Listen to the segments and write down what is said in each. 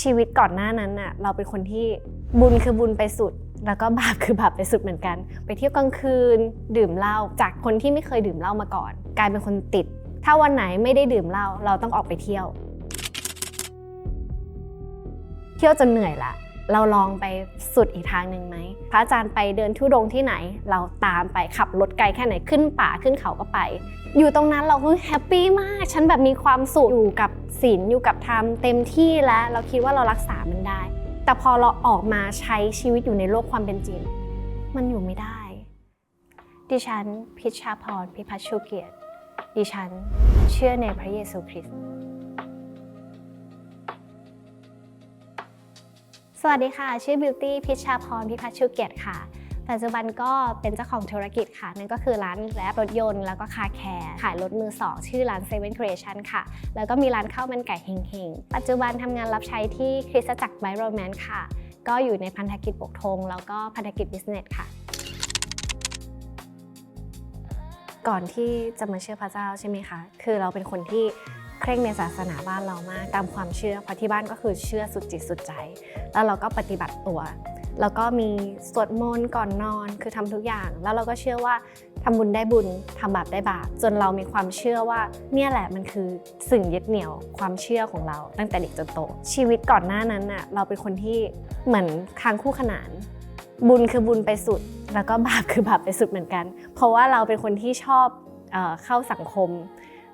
ชีวิตก่อนหน้านั้นน่ะเราเป็นคนที่บุญคือบุญไปสุด แล้วก็บาปคือบาปไปสุดเหมือนกัน ไปเที่ยวกลางคืนดื่มเหล้าจากคนที่ไม่เคยดื่มเหล้ามาก่อน กลายเป็นคนติด ถ้าวันไหนไม่ได้ดื่มเหล้าเราต้องออกไปเที่ยว เที่ยวจนเหนื่อยละ เราลองไปสุดอีกทางหนึ่งไหม พระอาจารย์ไปเดินทุดงที่ไหน เราตามไปขับรถไกลแค่ไหนขึ้นป่าขึ้นเขาก็ไป อยู่ตรงนั้นเราคือแฮปปี้มาก ฉันแบบมีความสุขอยู่กับศีลอยู่กับธรรมเต็มที่แล้ว เราคิดว่าเรารักษามันได้ แต่พอเราออกมาใช้ชีวิตอยู่ในโลกความเป็นจริง มันอยู่ไม่ได้ ดิฉัน พิชชาพรพิพัฒชูเกียรติดิฉัน เชื่อในพระเยซูคริสต์ วัสดีค่ะ ชื่อบิวตี้พิชชาพรพิพัฒน์ชูเกียรติค่ะ ปัจจุบันก็เป็นเจ้าของธุรกิจค่ะ นั่นก็คือร้านแรปรถยนต์แล้วก็คาแคร์ขายรถมือสองชื่อร้าน Seven Creation ค่ะ แล้วก็มีร้านข้าวมันไก่เฮงๆ ปัจจุบันทำงานรับใช้ที่คริสตจักรไบโรแมนค่ะ ก็อยู่ในพันธกิจปกธงแล้วก็พันธกิจบิสเนสค่ะก่อนที่จะมาเชื่อพระเจ้าใช่ไหมคะ คือเราเป็นคนที่ เคร่งในศาสนาบ้านเรามากตามความเชื่อเพราะที่บ้านก็คือเชื่อสุดจิตสุดใจ แล้วเราก็ปฏิบัติตัว แล้วก็มีสวดมนต์ก่อนนอนคือทำทุกอย่าง แล้วเราก็เชื่อว่าทำบุญได้บุญทำบาปได้บาปจนเรามีความเชื่อว่าเนี่ยแหละมันคือสิ่งยึดเหนี่ยวความเชื่อของเรา ตั้งแต่เด็กจนโต ชีวิตก่อนหน้านั้นน่ะเราเป็นคนที่เหมือนคางคู่ขนาน บุญคือบุญไปสุด แล้วก็บาปคือบาปไปสุดเหมือนกัน เพราะว่าเราเป็นคนที่ชอบเออเข้าสังคม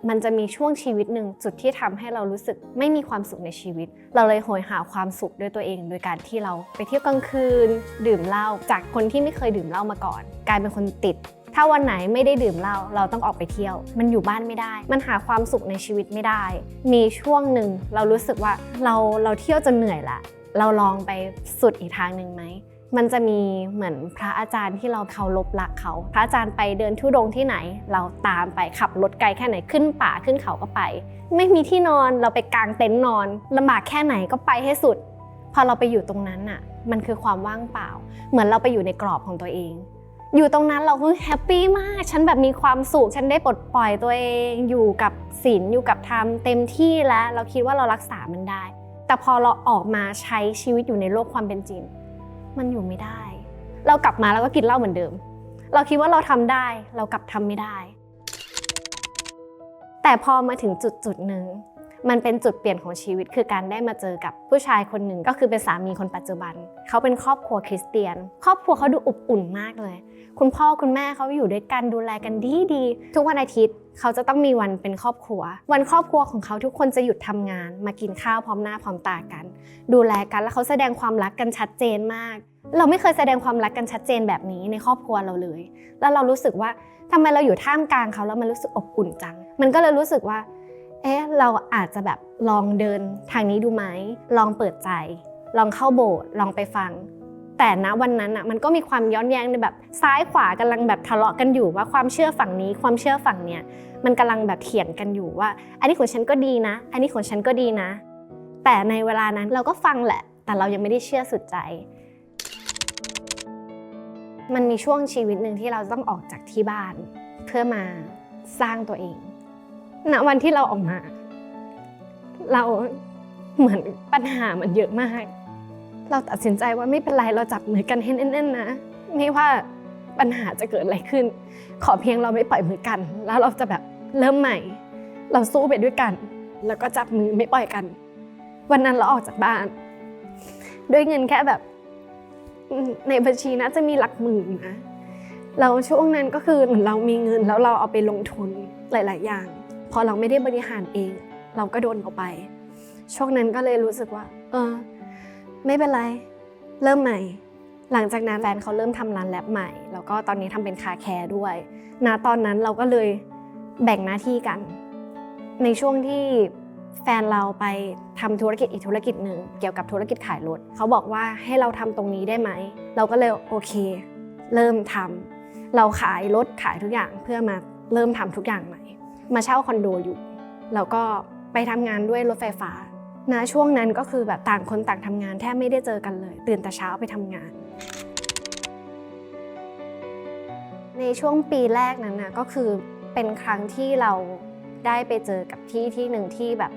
มันจะมีช่วงชีวิตหนึ่งจุดที่ทำให้เรารู้สึกไม่มีความสุขในชีวิต เราเลยโหยหาความสุขด้วยตัวเอง โดยการที่เราไปเที่ยวกลางคืน ดื่มเหล้าจากคนที่ไม่เคยดื่มเหล้ามาก่อน กลายเป็นคนติด ถ้าวันไหนไม่ได้ดื่มเหล้าเราต้องออกไปเที่ยว มันอยู่บ้านไม่ได้ มันหาความสุขในชีวิตไม่ได้ มีช่วงหนึ่งเรารู้สึกว่าเราเราเที่ยวจนเหนื่อยละเราลองไปสุดอีกทางหนึ่งไหม มันจะมีเหมือนพระอาจารย์ที่เราเคารพรักเขา พระอาจารย์ไปเดินทุดงค์ที่ไหน เราตามไปขับรถไกลแค่ไหนขึ้นป่าขึ้นเขาก็ไป ไม่มีที่นอนเราไปกางเต็นท์นอนลำบากแค่ไหนก็ไปให้สุด พอเราไปอยู่ตรงนั้นน่ะ มันคือความว่างเปล่า เหมือนเราไปอยู่ในกรอบของตัวเอง อยู่ตรงนั้นเราคือแฮปปี้มากฉันแบบมีความสุขฉันได้ปลดปล่อยตัวเอง อยู่กับศีลอยู่กับธรรมเต็มที่แล้ว เราคิดว่าเรารักษามันได้ แต่พอเราออกมาใช้ชีวิตอยู่ในโลกความเป็นจริง มันอยู่ไม่ได้ เรากลับมาแล้วก็กินเหล้าเหมือนเดิม เราคิดว่าเราทำได้ เรากลับทำไม่ได้ แต่พอมาถึงจุดจุดหนึ่งมันเป็นจุดเปลี่ยนของชีวิตคือการได้มาเจอกับผู้ชายคนหนึ่งก็คือเป็นสามีคนปัจจุบัน เขาเป็นครอบครัวคริสเตียน ครอบครัวเขาดูอบอุ่นมากเลย คุณพ่อคุณแม่เขาอยู่ด้วยกันดูแลกันดีดีทุกวันอาทิตย์เขาจะต้องมีวันเป็นครอบครัว วันครอบครัวของเขาทุกคนจะหยุดทำงาน มากินข้าวพร้อมหน้าพร้อมตากัน ดูแลกันแล้วเขาแสดงความรักกันชัดเจนมาก เราไม่เคยแสดงความรักกันชัดเจนแบบนี้ในครอบครัวเราเลย แล้วเรารู้สึกว่าทำไมเราอยู่ท่ามกลางเขาแล้วมันรู้สึกอบอุ่นจัง มันก็เลยรู้สึกว่า เอ๊ะเราอาจจะแบบลองเดินทางนี้ดูไหมลองเปิดใจ ลองเข้าโบสถ์ลองไปฟัง แต่ณวันนั้นอะมันก็มีความย้อนแย้งในแบบซ้ายขวากำลังแบบทะเลาะกันอยู่ว่าความเชื่อฝั่งนี้ความเชื่อฝั่งเนี้ยมันกำลังแบบเถียงกันอยู่ว่า อันนี้ของฉันก็ดีนะ อันนี้ของฉันก็ดีนะ แต่ในเวลานั้นเราก็ฟังแหละ แต่เรายังไม่ได้เชื่อสุดใจ มันมีช่วงชีวิตหนึ่งที่เราต้องออกจากที่บ้าน เพื่อมาสร้างตัวเองณวันที่เราออกมา เราเหมือนปัญหามันเยอะมาก เราตัดสินใจว่าไม่เป็นไรเราจับมือกันให้แน่นๆนะ ไม่ว่าปัญหาจะเกิดอะไรขึ้น ขอเพียงเราไม่ปล่อยมือกัน แล้วเราจะแบบเริ่มใหม่ เราสู้ไปด้วยกัน แล้วก็จับมือไม่ปล่อยกัน วันนั้นเราออกจากบ้าน ด้วยเงินแค่แบบ ในบัญชีนะจะมีหลักหมื่นนะเราช่วงนั้นก็คือเหมือนเรามีเงินแล้วเราเอาไปลงทุนหลาย ๆ อย่าง พอเราไม่ได้บริหารเอง เราก็โดนเอาไป ช่วงนั้นก็เลยรู้สึกว่า เออ ไม่เป็นไร เริ่มใหม่ หลังจากนั้นแฟนเขาเริ่มทำร้านแลบใหม่ แล้วก็ตอนนี้ทำเป็นคาแคร์ด้วยณตอนนั้นเราก็เลยแบ่งหน้าที่กัน ในช่วงที่แฟนเราไปทำธุรกิจอีกธุรกิจหนึ่งเกี่ยวกับธุรกิจขายรถเขาบอกว่าให้เราทำตรงนี้ได้ไหม เราก็เลยโอเค เริ่มทำเราขายรถขายทุกอย่างเพื่อมาเริ่มทำทุกอย่างใหม่ มาเช่าคอนโดอยู่แล้วก็ไปทำงานด้วยรถไฟฟ้า ณช่วงนั้นก็คือแบบต่างคนต่างทำงานแทบไม่ได้เจอกันเลย ตื่นแต่เช้าไปทำงาน ในช่วงปีแรกนั้นนะก็คือเป็นครั้งที่เราได้ไปเจอกับที่ที่หนึ่งที่แบบ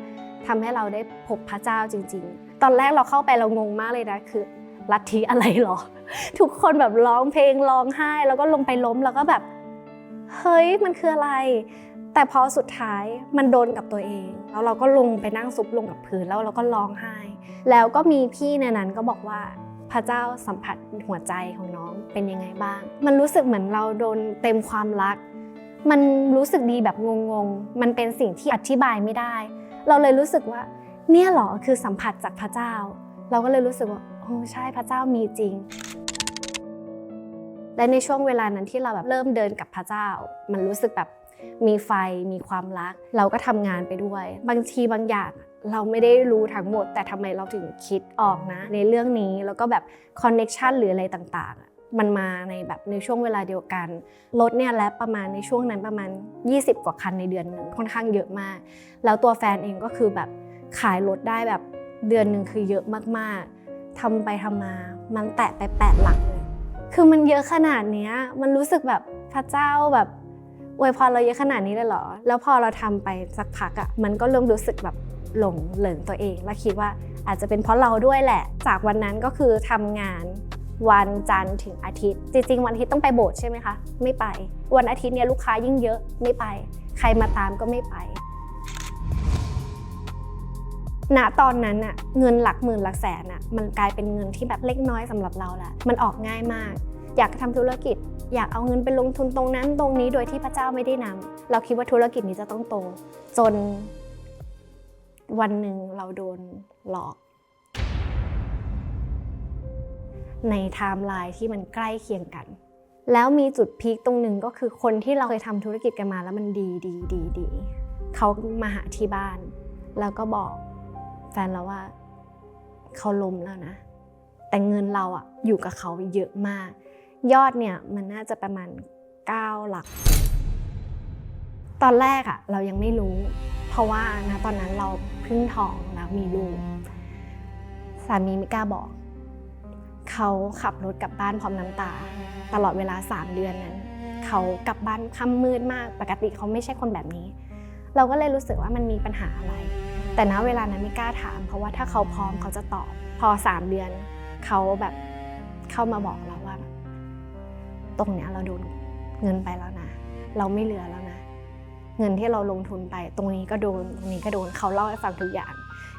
ทำให้เราได้พบพระเจ้าจริง ๆ ตอนแรกเราเข้าไปเรางงมากเลยนะคือลัทธิอะไรหรอ ทุกคนแบบร้องเพลงร้องไห้ แล้วก็ลงไปล้มแล้วก็แบบ เฮ้ยมันคืออะไร แต่พอสุดท้ายมันโดนกับตัวเอง แล้วเราก็ลงไปนั่งซุบลงกับพื้นแล้วเราก็ร้องไห้ แล้วก็มีพี่ในนั้นก็บอกว่าพระเจ้าสัมผัสหัวใจของน้องเป็นยังไงบ้าง มันรู้สึกเหมือนเราโดนเต็มความรัก มันรู้สึกดีแบบงงๆ มันเป็นสิ่งที่อธิบายไม่ได้ เราเลยรู้สึกว่า เนี่ยหรอคือสัมผัสจากพระเจ้า เราก็เลยรู้สึกว่าโอ้ใช่พระเจ้ามีจริง และในช่วงเวลานั้นที่เราแบบเริ่มเดินกับพระเจ้า มันรู้สึกแบบ มีไฟมีความรัก เราก็ทำงานไปด้วย บางทีบางอย่างเราไม่ได้รู้ทั้งหมด แต่ทำไมเราถึงคิดออกนะ ในเรื่องนี้แล้วก็แบบคอนเน็ชันหรืออะไรต่างๆ มันมาในแบบในช่วงเวลาเดียวกันรถเนี่ยและประมาณในช่วงนั้นประมาณ 20 กว่าคันในเดือนหนึ่งค่อนข้างเยอะมาก แล้วตัวแฟนเองก็คือแบบขายรถได้แบบเดือนหนึ่งคือเยอะมากๆทำไปทำมา มันแตะไปแปดหลักเลย คือมันเยอะขนาดนี้มันรู้สึกแบบพระเจ้าแบบ อวยพรเราเยอะขนาดนี้เลยเหรอ แล้วพอเราทำไปสักพักอะ่ะ มันก็เริ่มรู้สึกแบบหลงเหลิงตัวเอง แล้วคิดว่าอาจจะเป็นเพราะเราด้วยแหละ จากวันนั้นก็คือทำงานวันจันทร์ถึงอาทิตย์ จริงๆ วันอาทิตย์ต้องไปโบสถ์ใช่ไหมคะ ไม่ไป วันอาทิตย์เนี่ยลูกค้ายิ่งเยอะไม่ไป ใครมาตามก็ไม่ไปณตอนนั้นอะเงินหลักหมื่นหลักแสนอะมันกลายเป็นเงินที่แบบเล็กน้อยสำหรับเราแหละมันออกง่ายมาก อยากทำธุรกิจ อยากเอาเงินไปลงทุนตรงนั้นตรงนี้โดยที่พระเจ้าไม่ได้นำเราคิดว่าธุรกิจนี้จะต้องโต จน วันหนึ่งเราโดนหลอก ในไทม์ไลน์ที่มันใกล้เคียงกัน แล้วมีจุดพีคตรงหนึ่งก็คือคนที่เราเคยทำธุรกิจกันมาแล้วมันดีดีดีดีเขามาหาที่บ้าน แล้วก็บอกแฟนเราว่าเขาล้มแล้วนะ แต่เงินเราอะอยู่กับเขาเยอะมาก ยอดเนี่ยมันน่าจะประมาณ 9 หลัก ตอนแรกอะเรายังไม่รู้ เพราะว่านะตอนนั้นเราเพึ่งท้องแล้วมีลูกสามีไม่กล้าบอก เขาขับรถกลับบ้านพร้อมน้ำตา ตลอดเวลา 3 เดือนนั้น เขากลับบ้านค่ำมืดมาก ปกติเขาไม่ใช่คนแบบนี้ เราก็เลยรู้สึกว่ามันมีปัญหาอะไร แต่ณเวลานั้นไม่กล้าถาม เพราะว่าถ้าเขาพร้อมเขาจะตอบ พอ 3 เดือน เขาแบบเข้ามาบอกเราว่า ตรงเนี้ยเราโดนเงินไปแล้วนะ เราไม่เหลือแล้วนะ เงินที่เราลงทุนไป ตรงนี้ก็โดนตรงนี้ก็โดนเขาเล่าให้ฟังทุกอย่าง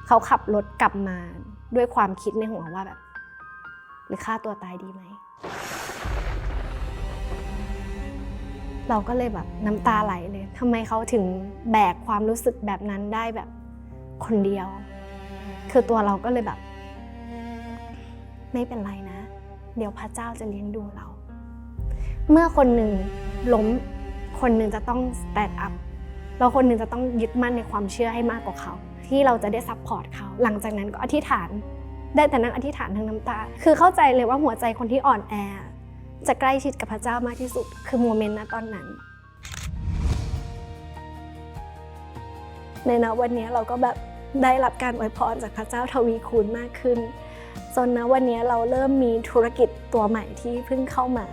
เขาขับรถกลับมาด้วยความคิดในหัวว่าแบบ หรือฆ่าตัวตายดีไหมเราก็เลยแบบน้ำตาไหลเลยทำไมเขาถึงแบกความรู้สึกแบบนั้นได้แบบคนเดียว คือตัวเราก็เลยแบบ ไม่เป็นไรนะ เดี๋ยวพระเจ้าจะเลี้ยงดูเรา เมื่อคนหนึ่งล้ม คนหนึ่งจะต้อง stand up แล้วคนหนึ่งจะต้องยึดมั่นในความเชื่อให้มากกว่าเขา ที่เราจะได้ซัพพอร์ตเขาหลังจากนั้นก็อธิษฐาน ได้แต่นั่งอธิษฐานทั้งน้ำตา คือเข้าใจเลยว่าหัวใจคนที่อ่อนแอ จะใกล้ชิดกับพระเจ้ามากที่สุด คือโมเมนต์ณตอนนั้น ในณวันนี้เราก็แบบได้รับการอวยพรจากพระเจ้าทวีคูณมากขึ้นจนนะวันนี้เราเริ่มมีธุรกิจตัวใหม่ที่เพิ่งเข้ามา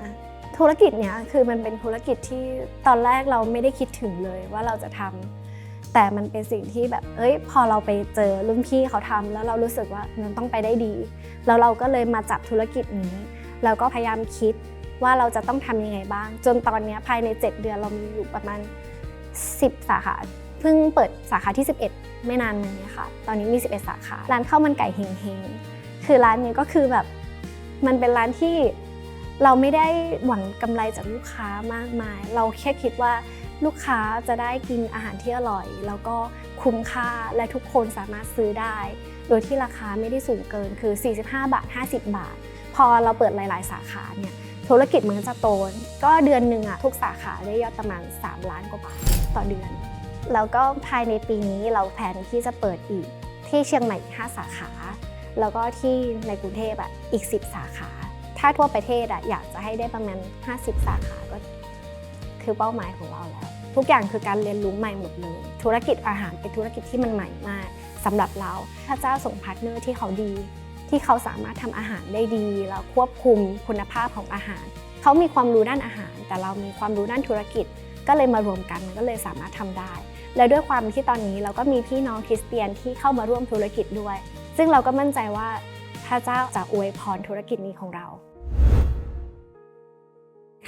ธุรกิจเนี้ยคือมันเป็นธุรกิจที่ตอนแรกเราไม่ได้คิดถึงเลยว่าเราจะทำแต่มันเป็นสิ่งที่แบบเอ้ย พอเราไปเจอรุ่นพี่เขาทำแล้วเรารู้สึกว่ามันต้องไปได้ดี แล้วเราก็เลยมาจับธุรกิจนี้แล้วก็พยายามคิดว่าเราจะต้องทำยังไงบ้าง จนตอนนี้ภายใน 7 เดือนเรามีอยู่ประมาณ 10 สาขาเพิ่งเปิดสาขาที่ 11 ไม่นานมานี้ค่ะ ตอนนี้มี 11 สาขา ร้านข้าวมันไก่เฮงเฮงคือร้านนี้ก็คือแบบมันเป็นร้านที่ เราไม่ได้หวังกำไรจากลูกค้ามากมาย เราแค่คิดว่าลูกค้าจะได้กินอาหารที่อร่อย แล้วก็คุ้มค่าและทุกคนสามารถซื้อได้ โดยที่ราคาไม่ได้สูงเกินคือ 45 บาท 50 บาท พอเราเปิดหลาย ๆ สาขาเนี่ยธุรกิจมันจะโตก็เดือนหนึ่งอะทุกสาขาได้ยอดประมาณ 3 ล้านกว่าบาทต่อเดือน แล้วก็ภายในปีนี้เราแผนที่จะเปิดอีกที่เชียงใหม่5สาขา แล้วก็ที่ในกรุงเทพอะอีก 10 สาขา ถ้าทั่วประเทศอะอยากจะให้ได้ประมาณ 50 สาขาก็คือเป้าหมายของเราแล้ว ทุกอย่างคือการเรียนรู้ใหม่หมดเลย ธุรกิจอาหารเป็นธุรกิจที่มันใหม่มากสำหรับเราพระเจ้าส่งพาร์ทเนอร์ที่เขาดี ที่เขาสามารถทำอาหารได้ดีแล้วควบคุมคุณภาพของอาหาร เขามีความรู้ด้านอาหาร แต่เรามีความรู้ด้านธุรกิจ ก็เลยมารวมกันมันก็เลยสามารถทำได้ และด้วยความที่ตอนนี้เราก็มีพี่น้องคริสเตียนที่เข้ามาร่วมธุรกิจด้วย ซึ่งเราก็มั่นใจว่าพระเจ้าจะอวยพรธุรกิจนี้ของเรา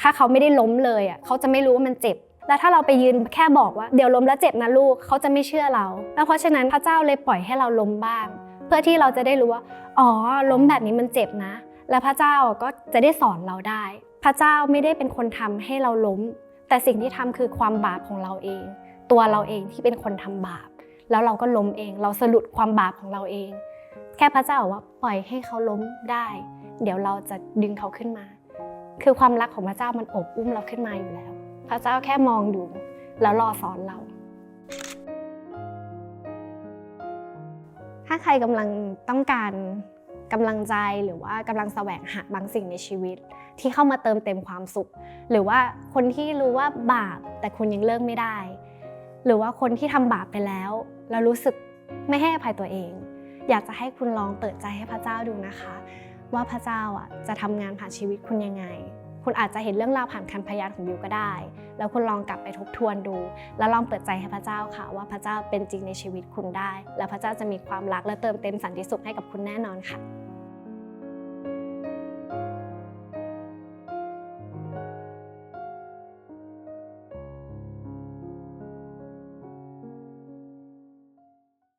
ถ้าเขาไม่ได้ล้มเลยอะเขาจะไม่รู้ว่ามันเจ็บ แล้วถ้าเราไปยืนแค่บอกว่าเดี๋ยวล้มแล้วเจ็บนะลูกเขาจะไม่เชื่อเรา แล้วเพราะฉะนั้นพระเจ้าเลยปล่อยให้เราล้มบ้าง เพื่อที่เราจะได้รู้ว่าอ๋อล้มแบบนี้มันเจ็บนะ แล้วพระเจ้าก็จะได้สอนเราได้ พระเจ้าไม่ได้เป็นคนทำให้เราล้ม แต่สิ่งที่ทำคือความบาปของเราเอง ตัวเราเองที่เป็นคนทำบาป แล้วเราก็ล้มเอง เราสะดุดความบาปของเราเอง แค่พระเจ้าบอกว่าปล่อยให้เขาล้มได้ เดี๋ยวเราจะดึงเขาขึ้นมา คือความรักของพระเจ้ามันอบอุ้มเราขึ้นมาอยู่แล้ว พระเจ้าแค่มองดูแล้วรอสอนเรา ถ้าใครกำลังต้องการกำลังใจหรือว่ากำลังแสวงหาบางสิ่งในชีวิต ที่เข้ามาเติมเต็มความสุข หรือว่าคนที่รู้ว่าบาปแต่คุณยังเลิกไม่ได้ หรือว่าคนที่ทำบาปไปแล้ว แล้วรู้สึกไม่ให้อภัยตัวเอง อยากจะให้คุณลองเปิดใจให้พระเจ้าดูนะคะ ว่าพระเจ้าอะจะทำงานผ่านชีวิตคุณยังไง คุณอาจจะเห็นเรื่องราวผ่านคันพยานของบิวก็ได้ แล้วคุณลองกลับไปทบทวนดู แล้วลองเปิดใจให้พระเจ้าค่ะ ว่าพระเจ้าเป็นจริงในชีวิตคุณได้ และพระเจ้าจะมีความรักและเติมเต็มสันติสุขให้กับคุณแน่นอนค่ะ